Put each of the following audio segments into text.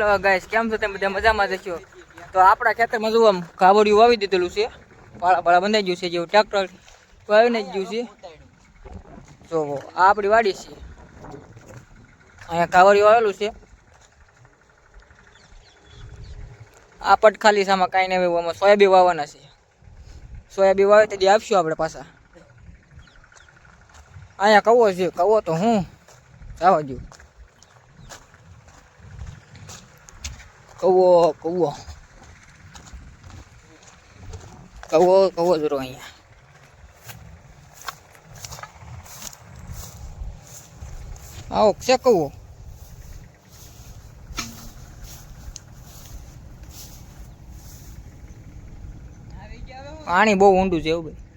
Hello guys કેમ છો? તમે બધા મજામાં જશો તો આપણા ખેતરમાં જો આમ વાવી દીધેલું છે પાળા પાળા બંધાઈ ગયું છે, જેવું ટ્રેક્ટર વાવીને જ ગયું છે. જો, આ આપણી વાડી છે. અહીંયા કાવડિયું વાવેલું છે. આ પટ ખાલી છે કાંઈ નહીં આમાં સોયાબીન વાવવાના છે. સોયાબીન વાવે તે આપશું આપણે પાછા. અહીંયા કવો છે, કવો તો હું? જવા દઉં કવો કવો કવો કવો જરો અહીંયા આવો છે કવો પાણી બહુ ઊંડું છે એવું ભાઈ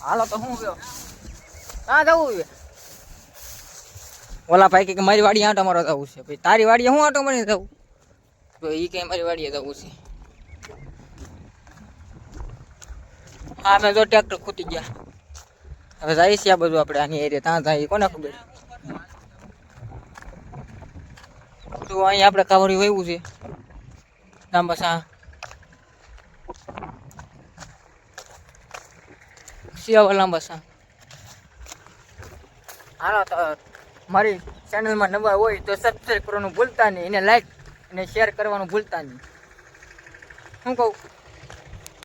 હાલો તો હું ગયો હા જવું છે ઓલા ભાઈ કે મારી વાડી આંટો મારો જવું છે. ભાઈ તારી વાડીએ હું આંટો મારી જવું? તો એ કે મારી વાડીએ જવું છે. હા મેં જો ટ્રેક્ટર ખૂટી ગયા. હવે જાય છે આ બધું આપણે આની એરિયા, ત્યાં જાય, કોને ખબર? તો અહીં આપણે કાવડી વહેવું છે. લાંબા સા સિયાવા લાંબા સા હાલો, તો મારી ચેનલમાં નવા હોય તો સબસ્ક્રાઈબ કરવાનું ભૂલતા નહીં. એને લાઈક અને શેર કરવાનું ભૂલતા નહીં. શું કહું